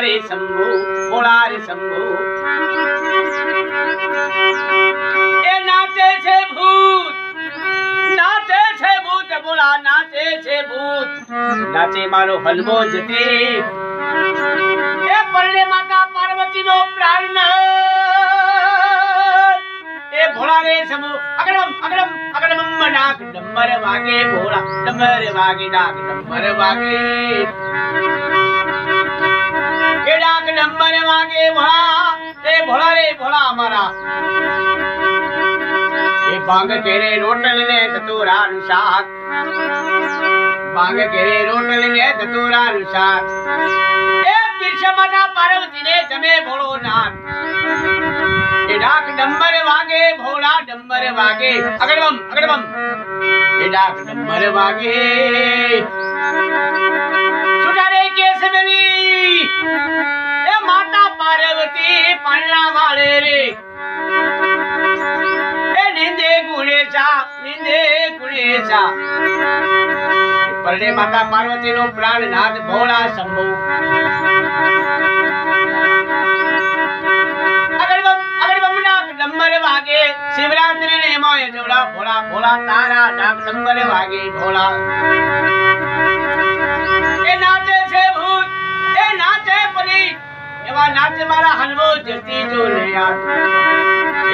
રે શંભુ ભોળા રે શંભુ. એ નાચે છે ભૂત, નાચે છે ભૂત ભોળા નાચે છે ભૂત. નાચે મારો હલવો જતે. એ પરણે માતા પાર્વતી નો. પ્રાણ એ ભોળા રે શંભુ, અગડમ અગડમ અગડમ ડાક ડમર વાગે, ભોળા ડંબર વાગે ડાક ડમર વાગે. ડંબર વાગે ભોળા, એ ભોળા રે ભોળા અમારા. એ ભાંગ કેરે રોટલ ને ધતુરાનું શાક. ભાંગ કેરે રોટલ ને ધતુરાનું શાક. એ પીરસમાના પાર્વતીને જમે ભોળો નાથ ડાક ડંબર વાગે, ભોળા ડંબર વાગે. અગડબમ અગડબમ. એ ડાક ડંબર વાગે. સુધારે કેસ માતા પાર્વતી પાળના વાળે રે. એ નિંદે ગુણેશા નિંદે પરણે માતા પાર્વતી નો ભોળા શંભુ અગડબમ અગડબમ ડાક ડંબર વાગે શિવરાત્રી ને મોય જોડા ભોળા ભોળા તારા ડાક ડંબર વાગે, ભોળા. એ નાચે એવા નાચે મારા હલવો જતી જો લે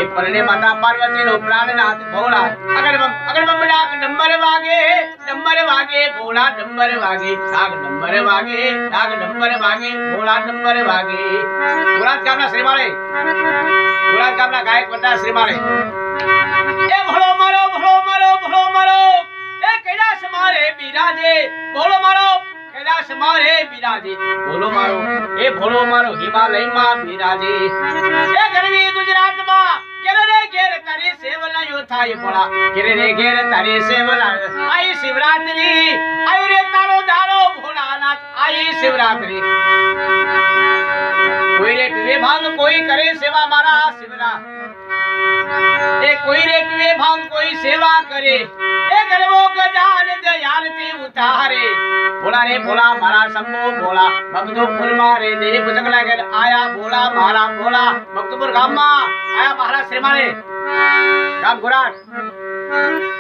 એ પરણે માતા પાર્વતી નો પ્રાણનાથ ભોળા અગડબમ અગડબમ ડાક ડંબર વાગે ડંબર વાગે ભોળા ડંબર વાગે, ડાક ડંબર વાગે, ડાક ડંબર વાગે ભોળા ડંબર વાગે. ભોળા ગામના શ્રીમાળે ભોળા ગામના ગાયક બધા શ્રીમાળે. એ ભોળો મારો ભોળો મારો ભોળો મારો, એ કૈલાસ મારે બિરાજે. ભોળો મારો. કૈલાસ મારે બિરાજે. ભોળો મારો, એ ભોળો મારો હિમાલયમાં બિરાજે. એ ગરવી ગુજરાતમાં ઘેર શિવરાત્રી કોઈ રે પીવે ભાંગ કોઈ કરે સેવા મારા શિવરા. એ કોઈ રે પીવે ભાંગ કોઈ સેવા કરે. એ ગરવો ગજાન ભોળા રે ભોળા, મારા શંભુ ભોળા. ભક્તો ફૂલમાં રે દેવી ભજક લાગે આયા ભોળા, મારા ભોળા. ભક્તપુર ગામમાં આયા મારા શ્રીમાને ગામ ગુરાટ